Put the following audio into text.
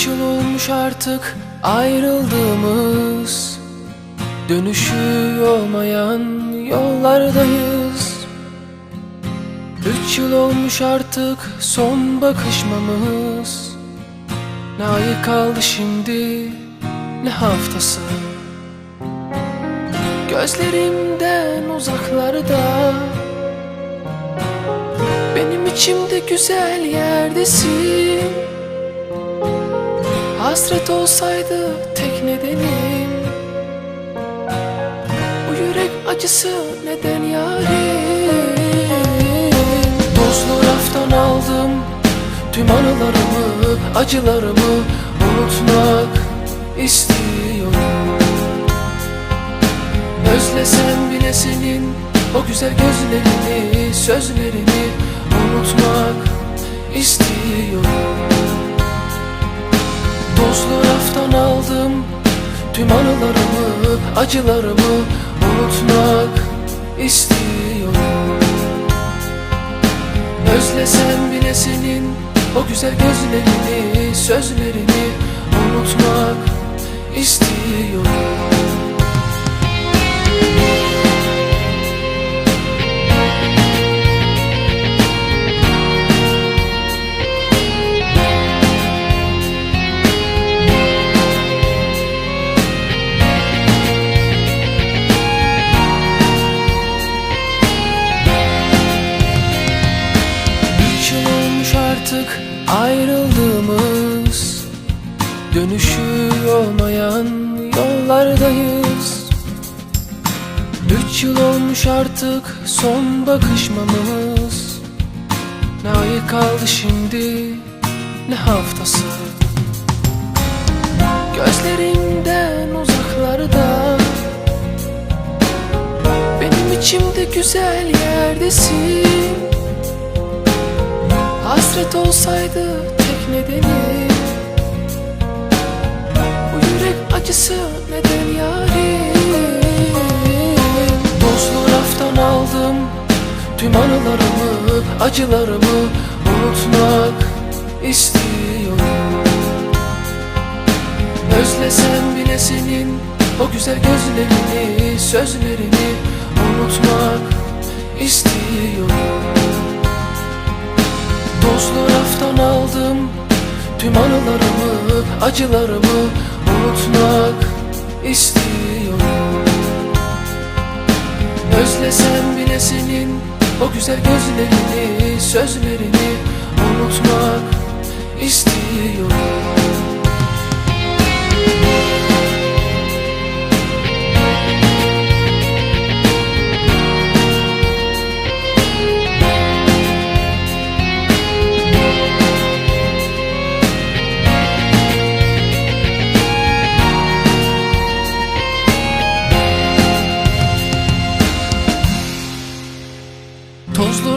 Üç yıl olmuş artık ayrıldığımız. Dönüşü olmayan yollardayız. Üç yıl olmuş artık son bakışmamız. Ne ayı kaldı şimdi ne haftası. Gözlerimden uzaklarda. Benim içimde güzel yerdesin Hasret olsaydı tek nedenim. Bu yürek acısı neden yarim? Tozlu raftan aldım Tüm anılarımı, acılarımı Unutmak istiyorum. Özlesem bile senin O güzel gözlerini, sözlerini Unutmak istiyorum Tozlu raftan aldım Tüm anılarımı, acılarımı unutmak istiyorum. Özlesem bile senin o güzel gözlerini, sözlerini unutmak istiyorum artık ayrıldığımız Dönüşü olmayan yollardayız. Üç yıl olmuş artık son bakışmamız. Ne ayı kaldı şimdi ne haftası? Gözlerimden uzaklarda. Benim içimde güzel yerdesin Hasret olsaydı tek nedeni. Bu yürek acısı neden yarim Tozlu raftan aldım Tüm anılarımı, acılarımı Unutmak istiyorum. Özlesem bile senin O güzel gözlerini, sözlerini Tüm anılarımı, acılarımı unutmak istiyorum. Özlesem bile senin o güzel gözlerini, sözlerini unutmak